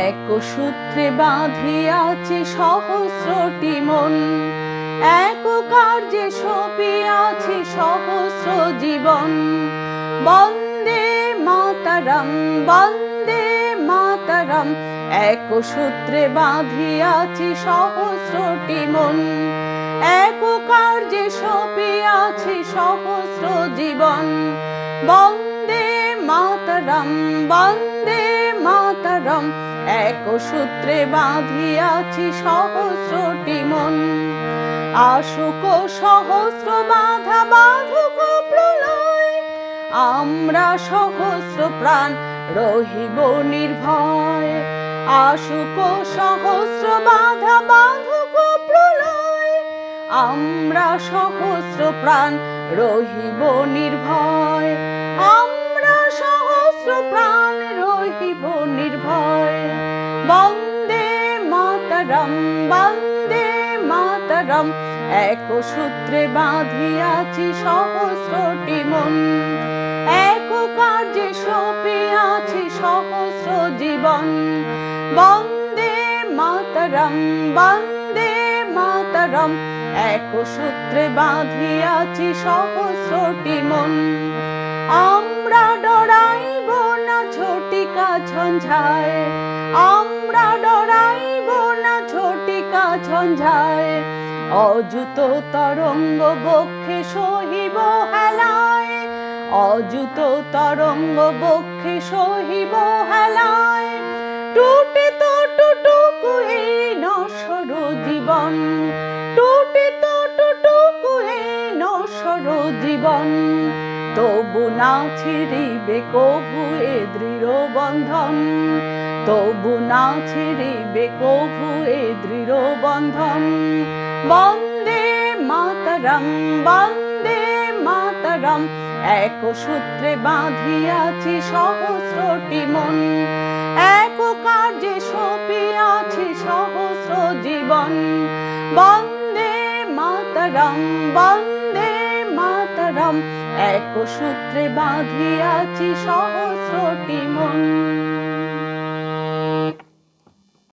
এক সূত্রে বাঁধিয়াছে সহস্রটি মন, এক কার্যে সপিয়াছে সহস্র জীবন। বন্দে মাতারাম বন্দে মাতারাম, এক সূত্রে বাঁধিয়াছে সহস্রটি মন, এক কার্যে সপিয়াছে সহস্র জীবন। বন্দে মাতারাম, বন্দে মাতারাম এক সূত্রে বাঁধিয়াছি সহস্রটি মন। আশুক সহস্র বাধা বাধুক প্রলয়, আমরা সহস্র প্রাণ রহিব নির্ভয়। আশুক সহস্র বাধা বাধুক প্রলয়, আমরা সহস্র প্রাণ রহিব নির্ভয়। বন্দে মাতারাম বন্দে মাতারাম। এক সূত্রে বাঁধিয়াছি সহস্রটি মন। এক কার্যে সপিয়াছি সহস্র জীবন। বন্দে মাতারাম বন্দে মাতারাম। এক সূত্রে বাঁধিয়াছি সহস্রটি মন। আমরা ডরাইব না ঝটিকা ঝঞ্ঝায় আমরা ডরাইব না ঝটিকা ঝঞ্ঝায়। অযুত তরঙ্গ বক্ষে সহিব হেলায়। অযুত তরঙ্গ বক্ষে সহিব হেলায়। টুটে তো টুটুকু এই নশ্বর জীবন। টুটে তো টুটুকু এই নশ্বর জীবন। তবু না ছিড়িবে কভু এ দৃঢ় বন্ধন। তবু না ছিড়িবে কভু এ দৃঢ় বন্ধন। বন্দে মাতারাম বন্দে মাতারাম, এক সূত্রে বাঁধিয়াছি সহস্রটি মন। এক কার্যে সপিয়াছি সহস্র জীবন। বন্দে মাতারাম বন্দে মাতারাম, এক সূত্রে বাঁধিয়াছি সহস্রটি মন।